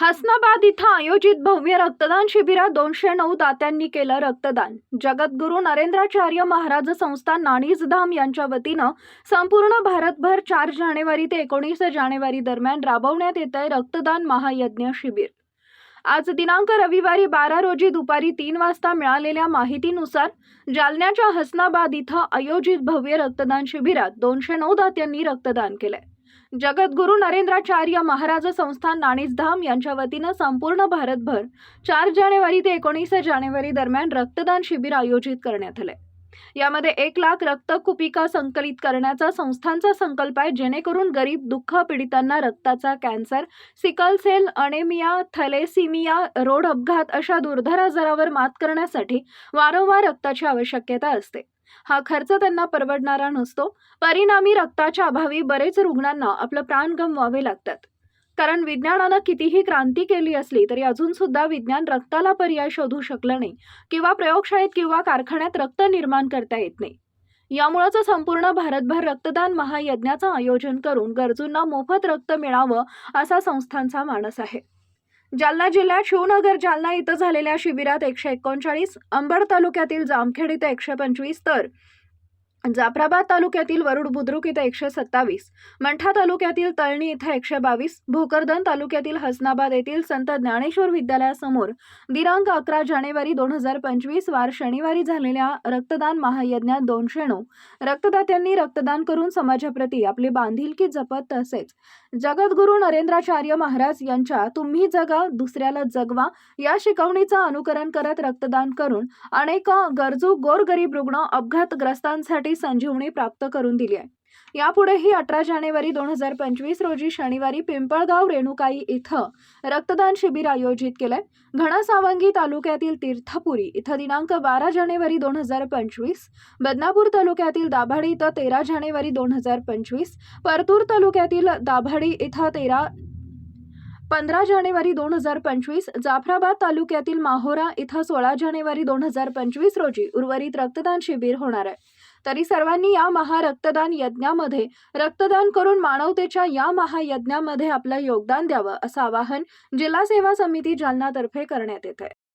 हसनाबाद इथं आयोजित भव्य रक्तदान शिबिरात दोनशे नऊ दात्यांनी केलं रक्तदान. जगद्गुरू नरेंद्राचार्य महाराज संस्थान नाणीजधाम यांच्या वतीनं संपूर्ण भारतभर चार जानेवारी ते एकोणीस जानेवारी दरम्यान राबवण्यात येत आहे रक्तदान महायज्ञ शिबिर. आज दिनांक रविवारी बारा रोजी दुपारी तीन वाजता मिळालेल्या माहितीनुसार जालन्याच्या हसनाबाद इथं आयोजित भव्य रक्तदान शिबिरात दोनशे नऊ दात्यांनी रक्तदान केलंय. जगद्गुरु नरेंद्राचार्य महाराज संस्थान नाणीजधाम यांच्या वतीनं संपूर्ण भारतभर चार जानेवारी ते एकोणीस जानेवारी दरम्यान रक्तदान शिबिर आयोजित करण्यात आले यामध्ये एक लाख रक्तकुपिका संकलित करण्याचा संस्थांचा संकल्प आहे जेणेकरून गरीब दुःख पीडितांना रक्ताचा cancer sickle cell anaemia thalassaemia road अपघात अशा दुर्धर आजारावर मात करण्यासाठी वारंवार रक्ताची आवश्यकता असते. हा खर्च त्यांना परवडणारा नसतो. परिणामी रक्ताच्या अभावी बरेच रुग्णांना आपलं प्राण गमवावे लागतात. कारण विज्ञानानं कितीही क्रांती केली असली तरी अजून सुद्धा विज्ञान रक्ताला पर्याय शोधू शकलं नाही किंवा प्रयोगशाळेत किंवा कारखान्यात रक्त निर्माण करता येत नाही. यामुळेच संपूर्ण भारतभर रक्तदान महायज्ञाचं आयोजन करून गरजूंना मोफत रक्त मिळावं असा संस्थांचा मानस आहे. जालना जिल्ह्यात शिवनगर जालना इथं झालेल्या शिबिरात एकशे एकोणचाळीस अंबड तालुक्यातील जामखेड इथं एकशे पंचवीस तर जाफराबाद तालुक्यातील वरुड बुद्रुक इथं एकशे सत्तावीस मंठा तालुक्यातील तळणी इथं एकशे बावीस भोकरदन तालुक्यातील हसनाबाद येथील संत ज्ञानेश्वर विद्यालयासमोर दिनांक अकरा जानेवारी दोन हजार पंचवीस वार शनिवारी झालेल्या रक्तदान महायज्ञात दोनशे नऊ रक्तदात्यांनी रक्तदान करून समाजाप्रती आपली बांधिलकी जपत तसेच जगद्गुरू नरेंद्राचार्य महाराज यांच्या तुम्ही जगा दुसऱ्याला जगवा या शिकवणीचं अनुकरण करत रक्तदान करून अनेक गरजू गोरगरीब रुग्ण अपघातग्रस्तांसाठी संजीवनी प्राप्त करून दिली आहे. यापुढेही अठरा जानेवारी दोन हजार पंचवीस रोजी शनिवारी पिंपळगाव रेणुकाई इथं रक्तदान शिबिर आयोजित केलंय. घनसावंगी तालुक्यातील तीर्थपुरी इथं दिनांक बारा जानेवारी दोन हजार पंचवीस बदनापूर तालुक्यातील दाभाडी इथं तेरा जानेवारी दोन हजार पंचवीस परतूर तालुक्यातील दाभाडी इथं तेरा पंधरा जानेवारी दोन हजार पंचवीस जाफराबाद तालुक्यातील माहोरा इथं सोळा जानेवारी दोन हजार पंचवीस रोजी उर्वरित रक्तदान शिबिर होणार आहे. तरी सर्वांनी या महारक्तदान यज्ञामध्ये रक्तदान करून मानवतेच्या या महायज्ञामध्ये आपलं योगदान द्यावं असं आवाहन जिल्हा सेवा समिती जालनातर्फे करण्यात येत आहे